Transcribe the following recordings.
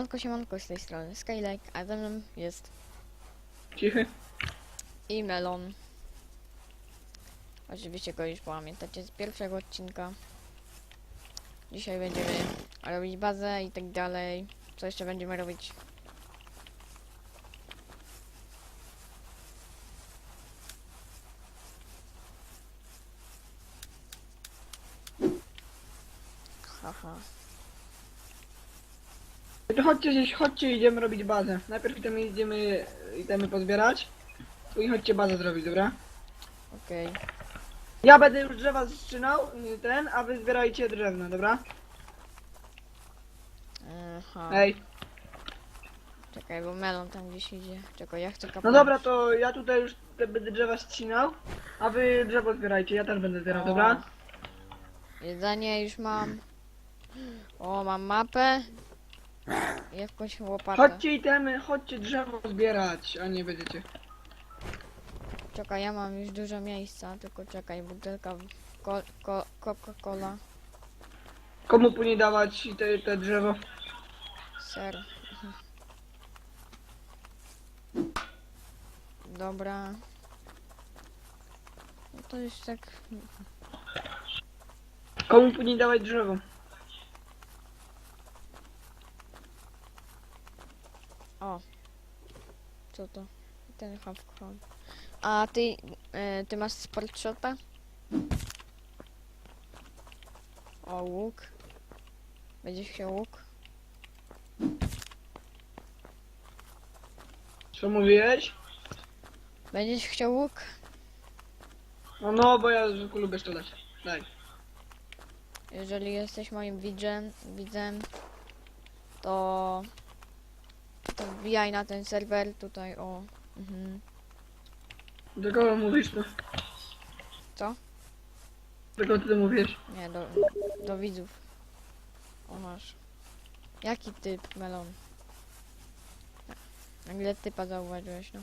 Siemanko, siemanko z tej strony Skylake, a mną jest Cichy. i Melon. Oczywiście go już pamiętacie z pierwszego odcinka. Dzisiaj będziemy robić bazę i tak dalej. Co jeszcze będziemy robić? Haha. To chodźcie gdzieś, chodźcie idziemy robić bazę. Najpierw itemy idziemy, itemy pozbierać. I chodźcie bazę zrobić, dobra? Okej. Ja będę już drzewa zczynał, ten, a wy zbierajcie drewno, dobra? Aha. Ej. Czekaj, bo melon tam gdzieś idzie. Czekaj, ja chcę kapnąć. No dobra, to ja tutaj już te będę drzewa ścinał, a wy drzewo zbierajcie, ja też będę zbierał, O. dobra? Jedzenie już mam. O, mam mapę. Jakąś łopatę. Chodźcie itemy, chodźcie drzewo zbierać, a nie będziecie. Czekaj, ja mam już dużo miejsca, tylko czekaj, butelka w- ko, ko, Coca-Cola, Komu później dawać te, te drzewo? ser. Dobra. No to już tak. Komu później dawać drzewo? O. Co to? Ten half crown. A ty, e, ty masz sport shota? O, łuk. Będziesz chciał łuk? Co mówiłeś? Będziesz chciał łuk? No no, bo ja zwykle lubię strzelać. Daj. Jeżeli jesteś moim widzem, widzem to, to wbijaj na ten serwer tutaj, o. Mhm. Do kogo mówisz to? Co? Do kogo ty to mówisz? Nie, do, do widzów. O, masz. Jaki typ, melon? Nagle typa zauważyłeś, no.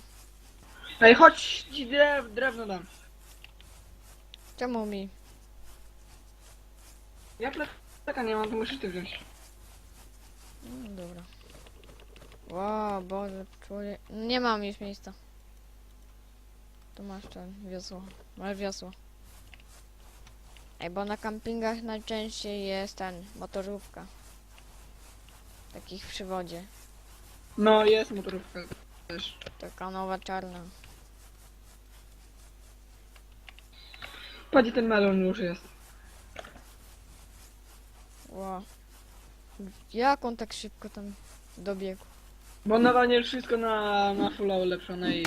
Ej, chodź, ci drew, drewno dam. Czemu mi? Ja plecaka nie mam, to musisz ty wziąć. No, dobra. Wow, Boże, człowiek... Nie mam już miejsca. Tu masz ten wiosło. Masz wiosło. Ej, bo na kampingach najczęściej jest ten, motorówka. Takich w przywodzie. No, jest motorówka też. Taka nowa czarna. Patrz, ten melon już jest. Wow. Jak on tak szybko tam dobiegł? Bo nawanie wszystko na, na fulla ulepszone i...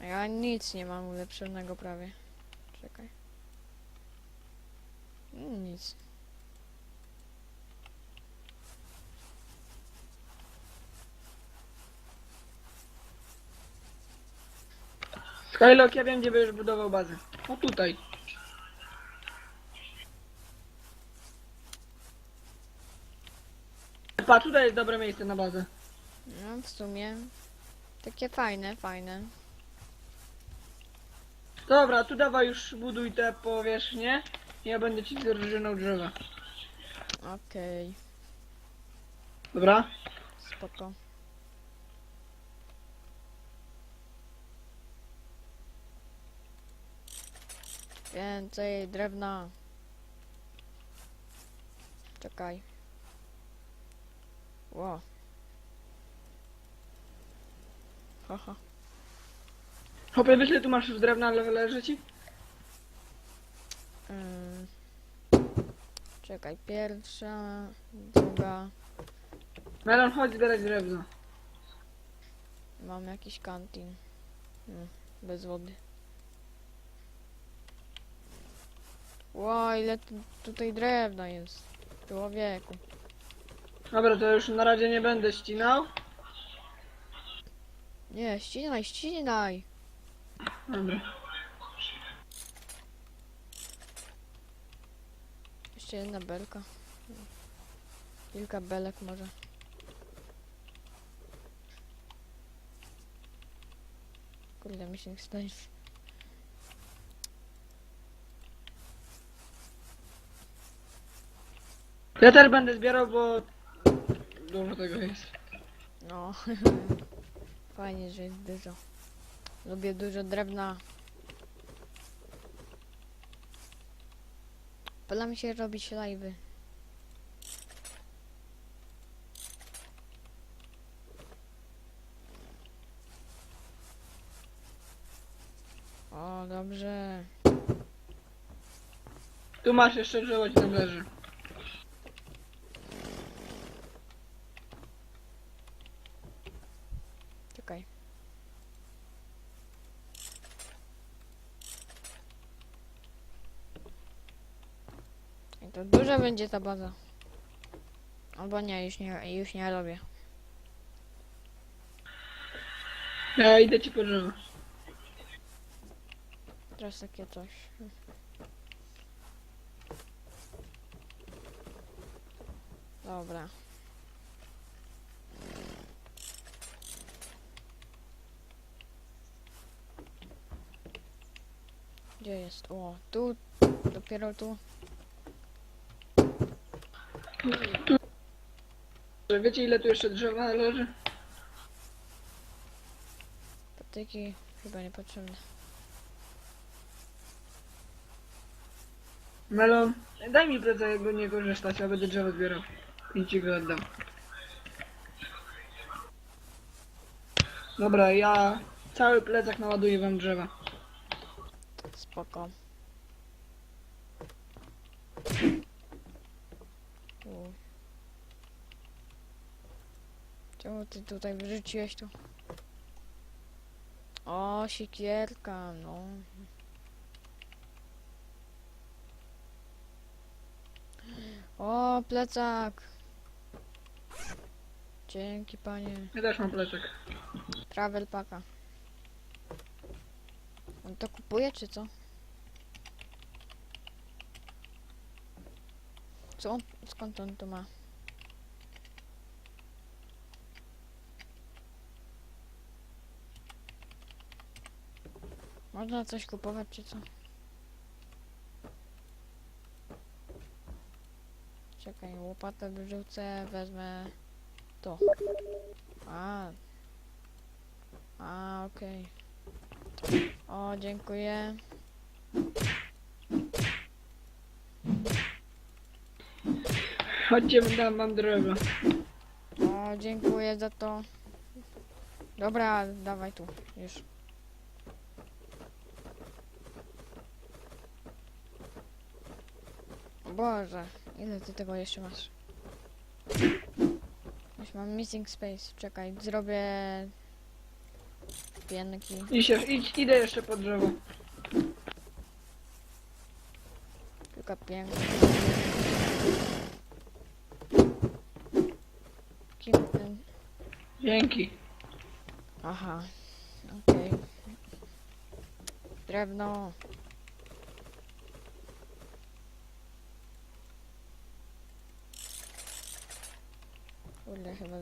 A Ja nic nie mam ulepszonego prawie. Czekaj. Mm, Nic. Skylock, ja wiem, gdzie będziesz budował bazę. O tutaj. Pa, tutaj jest dobre miejsce na bazę. No, w sumie. Takie fajne, fajne. Dobra, tu dawaj już buduj te powierzchnie. Ja będę ci zrżynął drzewa. Okej, Dobra? spoko. Więcej drewna. Czekaj. Ło. Haha. Hopie, wiesz ile tu masz już drewna le leży ci? Ym. Czekaj, pierwsza, druga. Melon, chodź zbierać drewno. Mam jakiś kantin. Mm, bez wody. Ło, ile tu, tutaj drewna jest. Człowieku. Dobra, to już na razie nie będę ścinał. Nie, ścinaj, ścinaj. Dobra. Jeszcze jedna belka. Kilka belek może. Kurde, mi się nie chce. Ja też będę zbierał, bo dużo tego jest. No. Fajnie, że jest dużo. Lubię dużo drewna. Pola mi się robić live'y. O, dobrze. Tu masz jeszcze drzewo, ci tam leży. Czekaj. Duża będzie ta baza. Albo nie, już nie, już nie robię. Ja idę ci po drzewo. Teraz takie coś. Dobra. Gdzie jest? O, tu. Dopiero tu. Że Wiecie ile tu jeszcze drzewa leży? Patyki chyba niepotrzebne. Melon, daj mi plecak, jak go nie korzystać, ja będę drzewo zbierał. I ci go oddam. Dobra, ja cały plecak naładuję wam drzewa. Spoko. Czemu ty tutaj wyrzuciłeś tu? O, sikierka, no. O, plecak. Dzięki, panie. Ja też mam plecak. Travel paka. On to kupuje, czy co? Co on, skąd on to ma? Można coś kupować, czy co? Czekaj, łopatę wyrzucę, wezmę to. A. A, okej. O, dziękuję. Chodźcie, dam wam drzewo. O, dziękuję za to. Dobra, dawaj tu, już. Boże, ile ty tego jeszcze masz? Już mam missing space, czekaj, zrobię... Pianki. I się, idź, idę jeszcze po drzewo. Tylko pięknie. Kim ten? Dzięki. Aha, okej. Drewno. Kurde, chyba.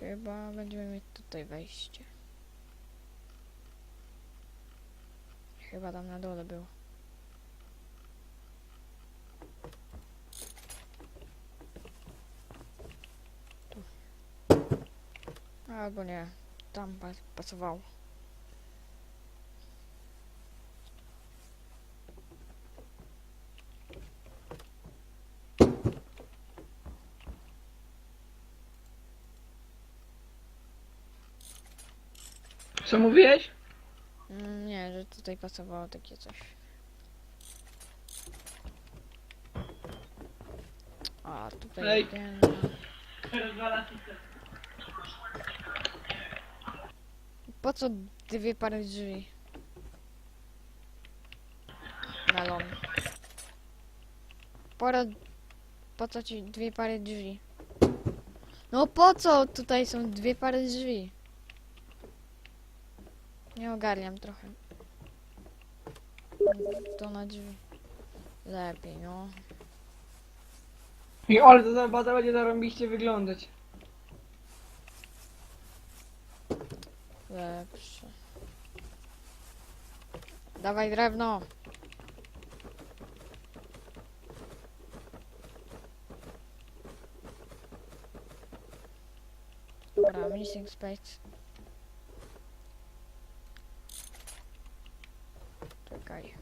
Chyba będziemy mieć tutaj wejście. Chyba tam na dole było. Albo nie, tam pas- pasowało. Co mówiłeś? Mm, nie, że tutaj pasowało takie coś. A, tutaj Ej. jeden. Po co dwie pary drzwi? Melon. Pora... Po co ci dwie pary drzwi? No po co tutaj są dwie pary drzwi? Nie ogarniam trochę. To na drzwi. Lepiej, no. I ale to za baza będzie zarąbiście wyglądać. lepsze. Dawaj drewno. Dobra, missing space. Czekaj.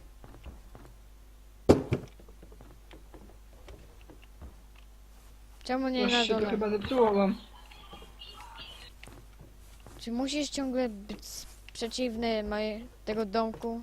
Czemu nie Coś na się to dole? chyba zepsuło wam. Czy musisz ciągle być przeciwny tego domku?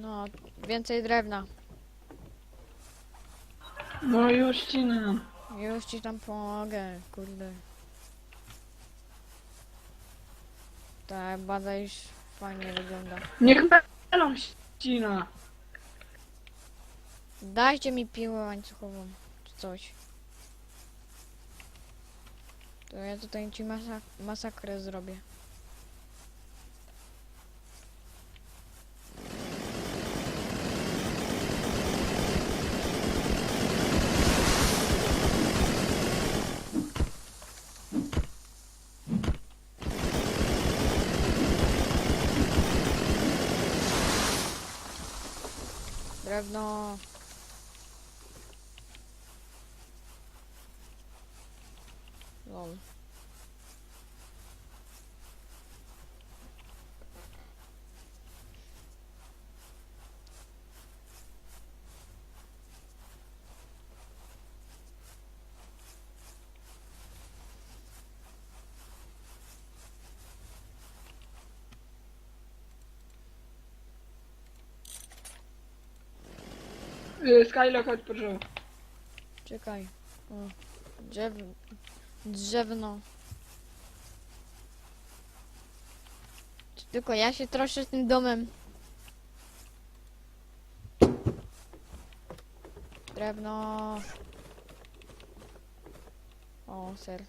No, więcej drewna. No już cinam. Już ci tam pomogę, kurde. Ta baza już fajnie wygląda. Niech melon ścina. Dajcie mi piłę łańcuchową, czy coś. To ja tutaj ci masak masakrę zrobię. Drewno. Y, Skylock, chodź proszę. Czekaj. O, drzew... Drzewno. Tylko ja się troszczę tym domem. Drewno. O, ser.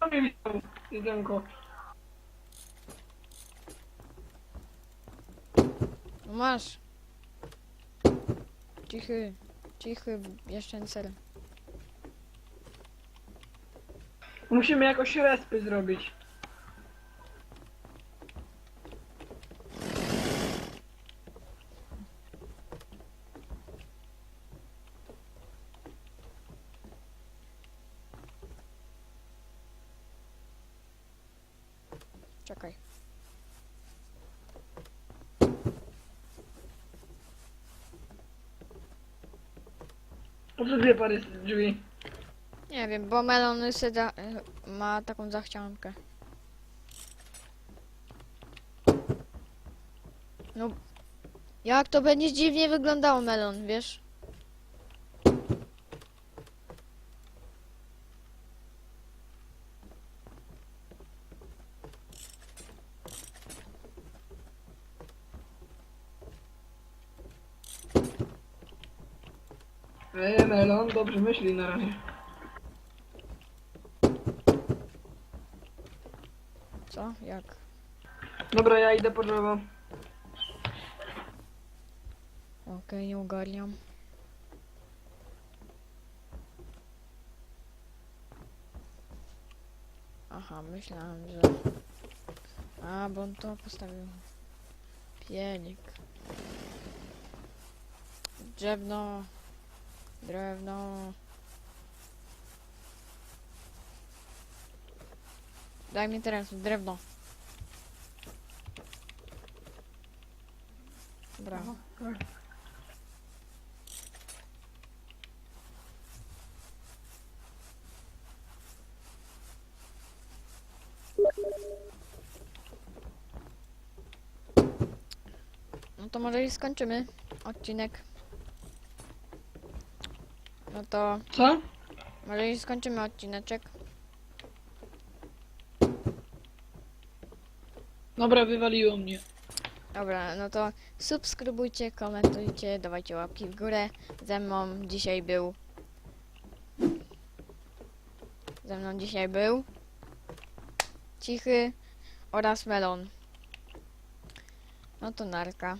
Co mi? Jedynko. No masz. Cichy. Cichy, jeszcze ser. Musimy jakoś respy zrobić. Czekaj. Co dwie pary drzwi? Nie wiem, bo melon syda, ma taką zachciankę. No, jak to będzie dziwnie wyglądało melon, wiesz? Ej, melon, dobrze myśli na razie. Co? Jak? Dobra, ja idę po drzewo. Okej, nie ogarniam. Aha, myślałem, że... A, bo on to postawił. Pienik. Drewno. Drewno. Daj mi teraz drewno. Brawo. No to może i skończymy odcinek. No to Co? może i skończymy odcineczek. Dobra, wywaliło mnie. Dobra, no to subskrybujcie, komentujcie, dawajcie łapki w górę. Ze mną dzisiaj był. Ze mną dzisiaj był. Cichy oraz Melon. No to narka.